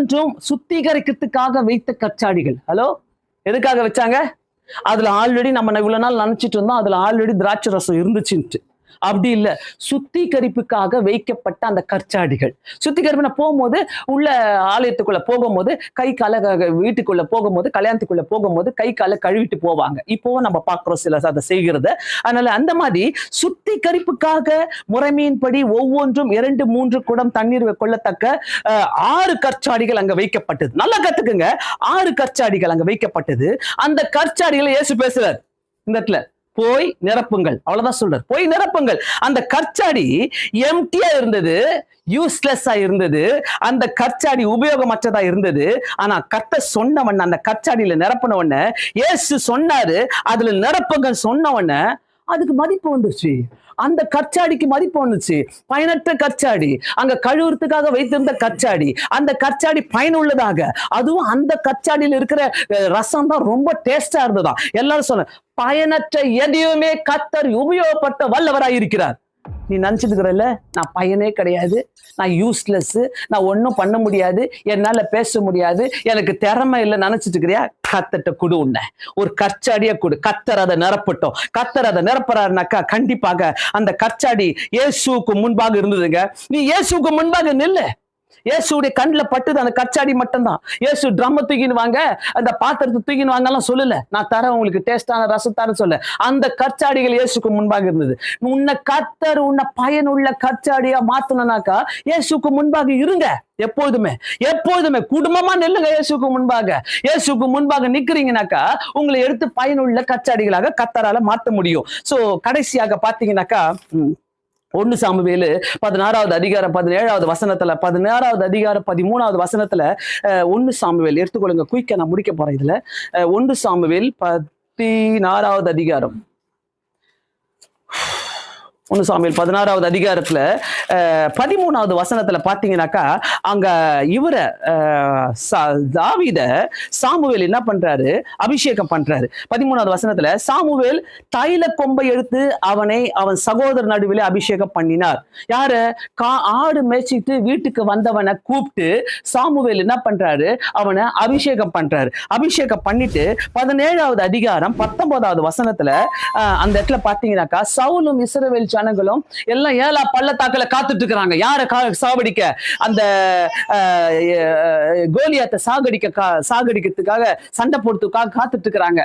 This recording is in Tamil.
ஒவ்வொன்றும் சுத்திகரிக்கிறதுக்காக வைத்த கச்சாடிகள். ஹலோ எதுக்காக வச்சாங்க? அதுல ஆல்ரெடி நம்ம இவ்வளவு நாள் நினைச்சிட்டு இருந்தோம். அதுல ஆல்ரெடி திராட்சை ரசம் இருந்துச்சுன்ட்டு. அப்படி இல்ல. சுத்திகரிப்புக்காக வைக்கப்பட்ட அந்த கற்சாடிகள். சுத்திகரிப்பு போகும்போது உள்ள ஆலயத்துக்குள்ள போகும்போது கை கால வீட்டுக்குள்ள போகும்போது கல்யாணத்துக்குள்ள போகும்போது கை கால கழுவிட்டு போவாங்க. இப்போ நம்ம பாக்குறோம் சில அதை செய்கிறத. அதனால அந்த மாதிரி சுத்திகரிப்புக்காக முறைமையின்படி ஒவ்வொன்றும் இரண்டு மூன்று குடம் தண்ணீர் கொள்ளத்தக்க ஆறு கற்சாடிகள் அங்க வைக்கப்பட்டது. நல்லா கத்துக்குங்க. ஆறு கற்சாடிகள் அங்க வைக்கப்பட்டது. அந்த கற்சாடிகளை இயேசு பேசுறார். இந்த இடத்துல. போய் நிரப்புங்கள். அவ்வளவுதான் சொல்றாரு. போய் நிரப்புங்கள். அந்த கற்சாடி எம்டியா இருந்தது யூஸ்லெஸ்ஸா இருந்தது அந்த கற்சாடி உபயோகமற்றதா இருந்தது. ஆனா கத்த சொன்னவன் அந்த கற்சாடியில நிரப்பினவன இயேசு சொன்னாரு அதுல நிரப்புங்க சொன்னவன அதுக்கு மதிப்பு வந்துச்சு அந்த கற்சாடிக்கு மதிப்பு வந்துச்சு பயனற்ற கற்சாடி. அங்க கழுவுறதுக்காக வைத்திருந்த கற்சாடி. அந்த கற்சாடி பயனுள்ளதாக. அதுவும் அந்த கற்சாடியில் இருக்கிற ரசம் தான் ரொம்ப டேஸ்டா இருந்ததா எல்லாரும் சொன்ன பயனற்ற எதையுமே கத்தர் உபயோகப்பட்ட வல்லவராய் இருக்கிறார் நீ நினச்சிட்டு இருக்கிறல்ல நான் பையனே கிடையாது. நான் யூஸ்லெஸ்ஸு நான் ஒன்றும் பண்ண முடியாது. என்னால் பேச முடியாது. எனக்கு திறமை இல்லை. நினச்சிட்டு இருக்கிறியா கத்தட்ட குடு உன்னை. ஒரு கற்சாடியை கொடு. கத்தர் அதை நிரப்பட்டோம். கத்தர் அதை நிரப்புறாருனாக்கா கண்டிப்பாக அந்த கற்சாடி இயேசுவுக்கு முன்பாக இருந்ததுங்க. நீ இயேசுவுக்கு முன்பாக நில்லு. இயேசுடைய கண்ணில் பட்டுது அந்த கச்சாடி மட்டும்தான். இயேசு ட்ரம்ம தூக்கின்னு வாங்க அந்த பாத்திரத்தை தூக்கினுவாங்கலாம் சொல்லல. நான் தரேன் உங்களுக்கு டேஸ்டான ரசம் தரேன் சொல்ல அந்த கச்சாடிகள் இயேசுக்கு முன்பாக இருந்தது. உன்னை கத்தர் உன்னை பயனுள்ள கச்சாடியா மாத்தணும்னாக்கா இயேசுக்கு முன்பாக இருங்க எப்போதுமே. எப்போதுமே குடும்பமா நில்லுங்க இயேசுக்கு முன்பாக. இயேசுக்கு முன்பாக நிக்கிறீங்கனாக்கா உங்களை எடுத்து பயனுள்ள கச்சாடிகளாக கத்தரால மாத்த முடியும். சோ கடைசியாக பாத்தீங்கன்னாக்கா ஒன்னு சாமுவேலு பதினாறாவது அதிகாரம் பதினேழாவது வசனத்துல பதினாறாவது அதிகாரம் பதிமூணாவது வசனத்துல அஹ், ஒன்னு சாமுவேல் எடுத்துக்கொள்ளுங்க குயிக்க நான் முடிக்க போறேன் இதுல. அஹ், ஒன்னு சாமுவேல் பதினாறாவது அதிகாரம். ஒன்று சாமியில் பதினாறாவது அதிகாரத்துல பதிமூணாவது வசனத்துல பாத்தீங்கன்னாக்கா அங்க இவரை அஹ், சா- சாமுவேல் என்ன பண்றாரு? அபிஷேகம் பண்றாரு. பதிமூணாவது வசனத்துல சாமுவேல் தைல கொம்பை எடுத்து அவனை அவன் சகோதரர் நடுவிலே அபிஷேகம் பண்ணினார். யாரு? கா ஆடு மேய்ச்சிட்டு வீட்டுக்கு வந்தவனை கூப்பிட்டு சாமுவேல் என்ன பண்றாரு? அவனை அபிஷேகம் பண்றாரு. அபிஷேகம் பண்ணிட்டு பதினேழாவது அதிகாரம் பத்தொன்பதாவது வசனத்துல ஆஹ், அந்த இடத்துல பாத்தீங்கன்னாக்கா சவுலும் இஸ்ரவேல் ஜனங்களும் எல்லாம் ஏழா பள்ளத்தாக்கில காத்துட்டு இருக்கிறாங்க. யாரை கா சாவடிக்க அந்த ஆஹ், கோலியாத்தை சாகடிக்க சாகடிக்கிறதுக்காக சண்டை போடுறதுக்காக காத்துட்டு இருக்கிறாங்க.